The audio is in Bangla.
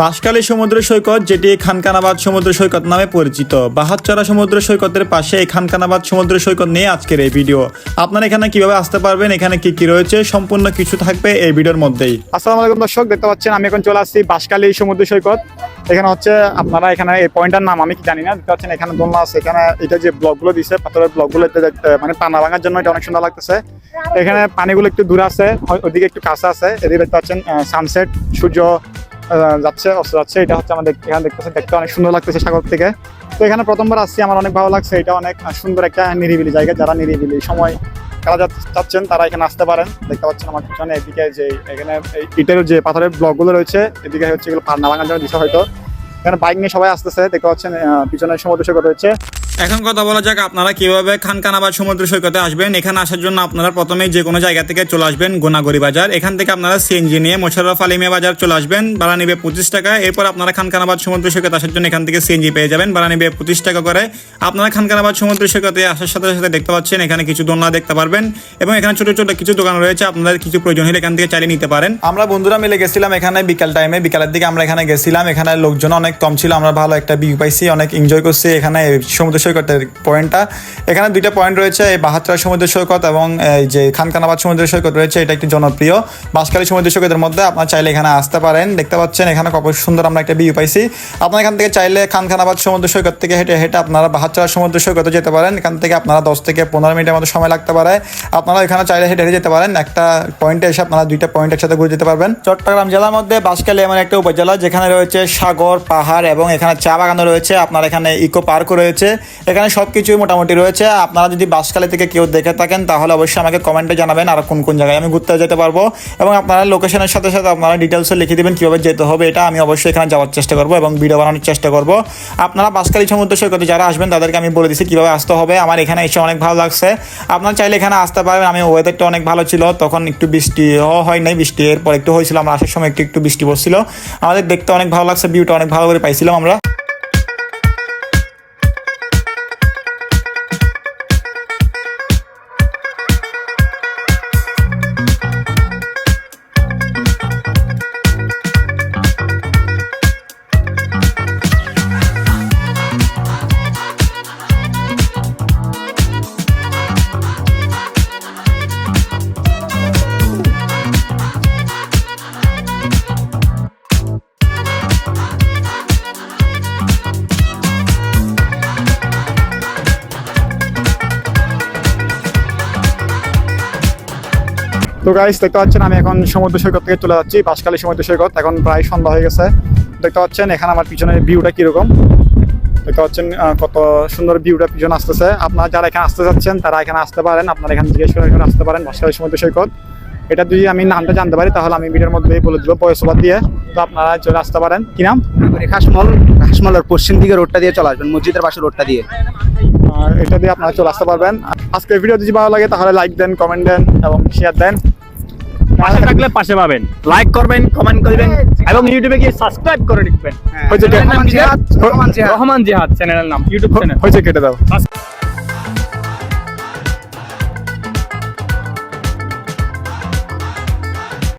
বাঁশখালী সমুদ্র সৈকত, যেটি খানকানাবাদ সমুদ্র সৈকত নামে পরিচিত। বাহাতচরা সমুদ্র সৈকতের পাশে এই খানকানাবাদ সমুদ্র সৈকত নিয়ে আজকের এই ভিডিও। আপনারা এখানে কীভাবে আসতে পারবেন, এখানে কি কি রয়েছে, সম্পূর্ণ কিছু থাকবে এই ভিডিওর মধ্যেই। আসসালামু আলাইকুম দর্শক, দেখতে পাচ্ছেন, আমি এখন চলে আসছি বাঁশখালী সমুদ্র সৈকত। এখানে হচ্ছে আপনারা এখানে এই পয়েন্টটার নাম আমি কি জানি না, দেখতে পাচ্ছেন এখানে দোলনা আছে, এখানে এটা যে ব্লকগুলো দিছে, পাথরের ব্লকগুলো মানে পানা ভাঙার জন্য এটা অনেক সুন্দর লাগতেছে। এখানে পানিগুলো একটু দূরে আছে ওদিকে একটু কাছে আছে, এদিকে দেখতে পাচ্ছেন সানসেট সূর্য যাচ্ছে, অস্ত যাচ্ছে। এটা হচ্ছে আমাদের, এখানে দেখতেছে দেখতে অনেক সুন্দর লাগতেছে সাগর থেকে। তো এখানে প্রথমবার আসছি, আমার অনেক ভালো লাগছে। এটা অনেক সুন্দর একটা নিরিবিলি জায়গা। যারা নিরিবিলি সময় যা- চাচ্ছেন, তারা এখানে আসতে পারেন। দেখতে পাচ্ছেন আমার পিছনে, এদিকে যে এখানে ইটের যে পাথরের ব্লকগুলো রয়েছে, এদিকে হচ্ছে এগুলো পান্না ভাঙার জন্য দিশা হয়তো। এখানে বাইক নিয়ে সবাই আসতেছে। দেখতে পাচ্ছেন পিছনে সমুদ্র সৈকত রয়েছে। এখন কথা বলা যাক আপনারা কীভাবে খানকানাবাদ সমুদ্র সৈকতে আসবেন। এখানে আসার জন্য আপনারা প্রথমে যে কোনো জায়গা থেকে চলে আসবেন গোনাগড়ি বাজার। এখান থেকে আপনারা সিএনজি নিয়ে মোশাররফ আলিমিয়া বাজার চলে আসবেন। ভাড়া নিবে পঁচিশ টাকা। এরপর আপনারা খানকানাবাদ সমুদ্র সৈকত আসার জন্য এখান থেকে সিএনজি পেয়ে যাবেন। ভাড়া নিবে পঁচিশ টাকা করে। আপনারা খানকানাবাদ সমুদ্র সৈকতে আসার সাথে সাথে দেখতে পাচ্ছেন, এখানে কিছু দোলনা দেখতে পারবেন এবং এখানে ছোট ছোট কিছু দোকান রয়েছে। আপনাদের কিছু প্রয়োজন হলে এখান থেকে চালিয়ে নিতে পারেন। আমরা বন্ধুরা মিলে গেছিলাম এখানে বিকাল টাইমে বিকালের দিকে আমরা এখানে গেছিলাম। এখানে লোকজন অনেক কম ছিল। আমরা ভালো একটা ভিউ পাইছি, অনেক এনজয় করছি। এখানে সমুদ্র সৈকতের পয়েন্টটা। এখানে দুইটা পয়েন্ট রয়েছে, এই বাহাত্তরা সমুদ্র সৈকত এবং এই যে খানকানাবাদ সমুদ্র সৈকত রয়েছে, এটা একটি জনপ্রিয়। বাঁশখালী সমুদ্র সৈকতের মধ্যে আপনারা চাইলে এখানে আসতে পারেন। দেখতে পাচ্ছেন, এখানে কত সুন্দর আমরা একটা ভিউ পাইছি। আপনারা এখান থেকে চাইলে খানখানাবাদ সমুদ্র সৈকত থেকে হেঁটে হেঁটে আপনারা বাহাত্তরা সমুদ্র সৈকতে যেতে পারেন। এখান থেকে আপনারা দশ থেকে পনেরো মিনিটের মতো সময় লাগতে পারে। আপনারা এখানে চাইলে হেঁটে হেঁটে যেতে পারেন। একটা পয়েন্টে এসে আপনারা দুইটা পয়েন্ট একসাথে ঘুরে যেতে পারবেন। চট্টগ্রাম জেলার মধ্যে বাঁশখালী এমন একটা উপজেলা যেখানে রয়েছে সাগর, পাহাড় এবং এখানে চা বাগানও রয়েছে। আপনার এখানে ইকো পার্কও রয়েছে। এখানে সব কিছুই মোটামুটি রয়েছে। আপনারা যদি বাঁশখালী থেকে কেউ দেখে থাকেন, তাহলে অবশ্যই আমাকে কমেন্টে জানাবেন আর কোন কোন জায়গায় আমি ঘুরতে যেতে পারব। এবং আপনারা লোকেশনের সাথে সাথে আপনারা ডিটেলসও লিখে দেবেন, কীভাবে যেতে হবে এটা আমি অবশ্যই এখানে যাওয়ার চেষ্টা করব এবং ভিডিও বানানোর চেষ্টা করব। আপনারা বাঁশখালী সমুদ্র সৈকতে যারা আসবেন, তাদেরকে আমি বলে দিচ্ছি কীভাবে আসতে হবে। আমার এখানে এসে অনেক ভালো লাগছে। আপনারা চাইলে এখানে আসতে পারবেন আমি ওয়েদারটা অনেক ভালো ছিল। তখন একটু বৃষ্টিও হয় নাই। বৃষ্টি এরপর একটু হয়েছিল। আমরা আসার সময় একটু একটু বৃষ্টি পড়ছিল। আমাদের দেখতে অনেক ভালো লাগছে ভিউটা অনেক ভালো করে পাইছিলাম আমরা। তো গাইস দেখতে পাচ্ছেন আমি এখন সমুদ্র সৈকত থেকে চলে যাচ্ছি বাঁশখালী সমুদ্র সৈকত। এখন প্রায় সন্ধ্যা হয়ে গেছে। দেখতে পাচ্ছেন এখানে আমার পিছনে ভিউটা কীরকম? দেখতে পাচ্ছেন কত সুন্দর ভিউটা পিছনে আসতেছে। আপনারা যারা এখানে আসতে যাচ্ছেন তারা এখানে আসতে পারেন। আপনারা এখানে জিজ্ঞেস করে এখানে আসতে পারেন বাঁশখালী সমুদ্র সৈকত। এটা যদি আমি নামটা জানতে পারি তাহলে আমি ভিডিওর মধ্যে বলে দিব বয়সবাদ দিয়ে। তো আপনারা চলে আসতে পারেন। কি নাম? হাসমল হাসমলের পশ্চিম দিকে রোডটা দিয়ে চলে আসবেন মসজিদের পাশে রোডটা দিয়ে। এটা দিয়ে আপনারা চলে আসতে পারবেন। আজকের ভিডিও যদি ভালো লাগে তাহলে লাইক দেন কমেন্ট দেন এবং শেয়ার দেন। পাশে থাকলে পাশে পাবেন লাইক করবেন কমেন্ট করবেন এবং ইউটিউবে গিয়ে সাবস্ক্রাইব করে কি? কেটে রহমান জিহাদ। রহমান জিহাদ চ্যানেলের নাম ইউটিউব চ্যানেল হয়েছে কেটে দাও